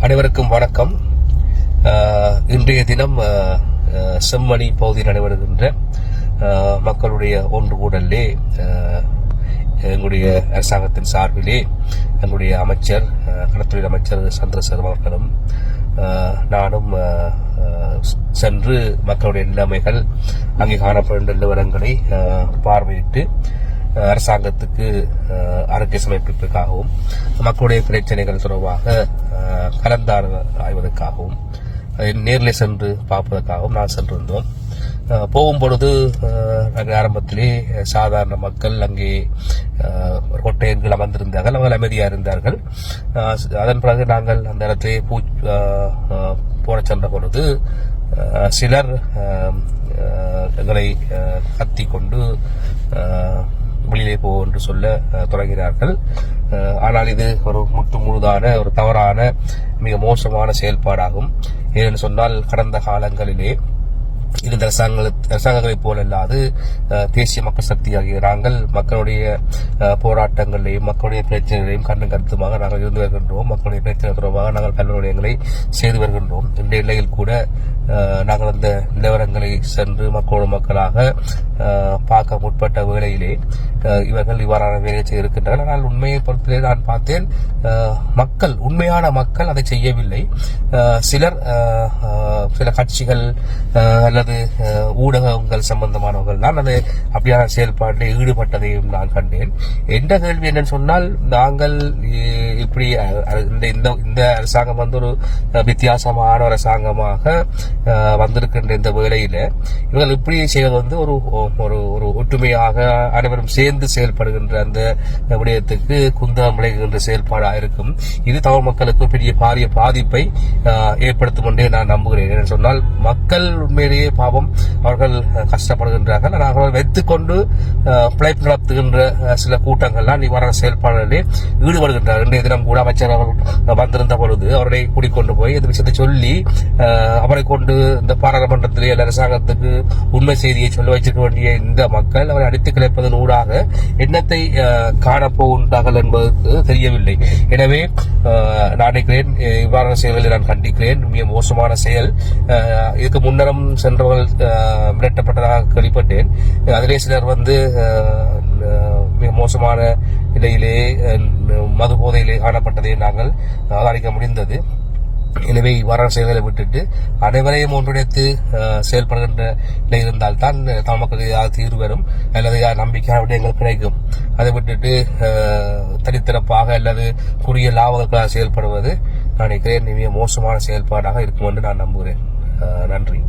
அனைவருக்கும் வணக்கம். இன்றைய தினம் செம்மணி பகுதியில் நடைபெறுகின்ற மக்களுடைய ஒன்று கூடலே எங்களுடைய அரசாங்கத்தின் சார்பிலே எங்களுடைய அமைச்சர் அஹ், அமைச்சர் சந்திரசேகர் அவர்களும் நானும் சென்று மக்களுடைய நிலைமைகள் அங்கே காணப்படுகின்ற நிலவரங்களை பார்வையிட்டு அரசாங்கத்துக்கு அறிக்கை சமர்ப்பிப்பதற்காகவும் மக்களுடைய பிரச்சனைகள் தொடர்பாக அஹ், ஆய்வதற்காகவும் நேரில் சென்று பார்ப்பதற்காகவும் நான் சென்றிருந்தோம். போகும் பொழுது நாங்கள் ஆரம்பத்திலே சாதாரண மக்கள் அங்கே கொட்டையங்கள் அமர்ந்திருந்தார்கள். அவர்கள் அமைதியாக இருந்தார்கள். அதன் பிறகு நாங்கள் அந்த இடத்திலே பூ அஹ், போடச் சென்ற பொழுது சிலர் எங்களை அஹ், கொண்டு வெளியிலே போ என்று சொல்ல தொடங்கினார்கள் ஆனால் இது ஒரு முற்று முழுதான ஒரு தவறான மிக மோசமான செயல்பாடாகும். ஏனென்று சொன்னால் கடந்த காலங்களிலே இந்த அரசாங்க அரசாங்கங்களைப் போல அல்லாது தேசிய மக்கள் சக்தி ஆகிய நாங்கள் மக்களுடைய போராட்டங்களையும் மக்களுடைய பிரச்சனைகளையும் கண்ணும் கருத்துமாக நாங்கள் இருந்து வருகின்றோம். மக்களுடைய பிரச்சனை தொடர்பாக நாங்கள் கல்வியங்களை செய்து வருகின்றோம். இந்த நிலையில் கூட நாங்கள் அந்த நிலவரங்களை சென்று மக்களோடு மக்களாக பார்க்க முற்பட்ட வேளையிலே இவர்கள் இவ்வாறான வேலையை செய்ய இருக்கின்றனர் ஆனால் உண்மையை பொறுத்தவரை நான் பார்த்தேன் மக்கள் உண்மையான மக்கள் அதை செய்யவில்லை. சிலர் சில கட்சிகள் அல்லது ஊடகங்கள் சம்பந்தமானவர்கள் தான் அது அப்படியான செயல்பாட்டில் ஈடுபட்டதையும் நான் கண்டேன். எந்த கேள்வி என்னன்னு சொன்னால் நாங்கள் இ- இப்படி இந்த இந்த இந்த அரசாங்கம் வந்து ஒரு வித்தியாசமான அரசாங்கமாக வந்திருக்கின்ற இந்த வேலையில் இவர்கள் இப்படி செய்வது வந்து ஒரு ஒரு ஒரு ஒற்றுமையாக அனைவரும் சேர்ந்து செயல்படுகின்ற அந்த விடயத்துக்கு குந்தகம் விளைகின்ற செயல்பாடாக இருக்கும். இது தமிழ் மக்களுக்கு பெரிய பாரிய பாதிப்பை ஏற்படுத்தும் என்றே நான் நம்புகிறேன். என்று சொன்னால் மக்கள் உண்மையிலேயே பாவம் அவர்கள் கஷ்டப்படுகின்றார்கள். ஆனால் அவர்கள் வைத்துக்கொண்டு பிழைப்பு நடத்துகின்ற சில கூட்டங்கள்லாம் இவ்வாறான செயல்பாடுகளிலே ஈடுபடுகின்றார்கள். இன்றைய தினம் கூட அமைச்சர் அவர்கள் வந்திருந்த பொழுது அவர்களை கூடிக்கொண்டு போய் இந்த விஷயத்தை சொல்லி அவரை கொண்டு இந்த பாராளுமன்றத்திலே அரசாங்கத்துக்கு உண்மை செய்தியை சொல்ல வச்சிருக்க வேண்டிய இந்த மக்கள் அவரை அடித்து கிளைப்பதன் ஊடாக எண்ணத்தை காணப்போகின்றார்கள் என்பது தெரியவில்லை. எனவே நான் நினைக்கிறேன் இவ்வாறான செயல்களை நான் கண்டிக்கிறேன். மிக மோசமான செயல். இதுக்கு முன்னரும் சென்றவர்கள் மிரட்டப்பட்டதாக கேள்விப்பட்டேன். அதிலே சிலர் வந்து மிக மோசமான நிலையிலே மது போதையிலே காணப்பட்டதை நாங்கள் அவதானிக்க முடிந்தது. எனவே இவ்வாறான செயல்களை விட்டுட்டு அனைவரையும் ஒன்றிணைத்து செயல்படுகின்ற நிலை இருந்தால்தான் தமிழ் மக்களுக்கு ஏதாவது தீர்வு வரும் அல்லது நம்பிக்கையான விடயங்கள் கிடைக்கும். அதை விட்டுட்டு தனித்திறப்பாக அல்லது குறுகிய லாபங்களுக்காக செயல்படுவது நான் நினைக்கிறேன் மிக மோசமான செயல்பாடாக இருக்கும் என்று நான் நம்புகிறேன். நன்றி.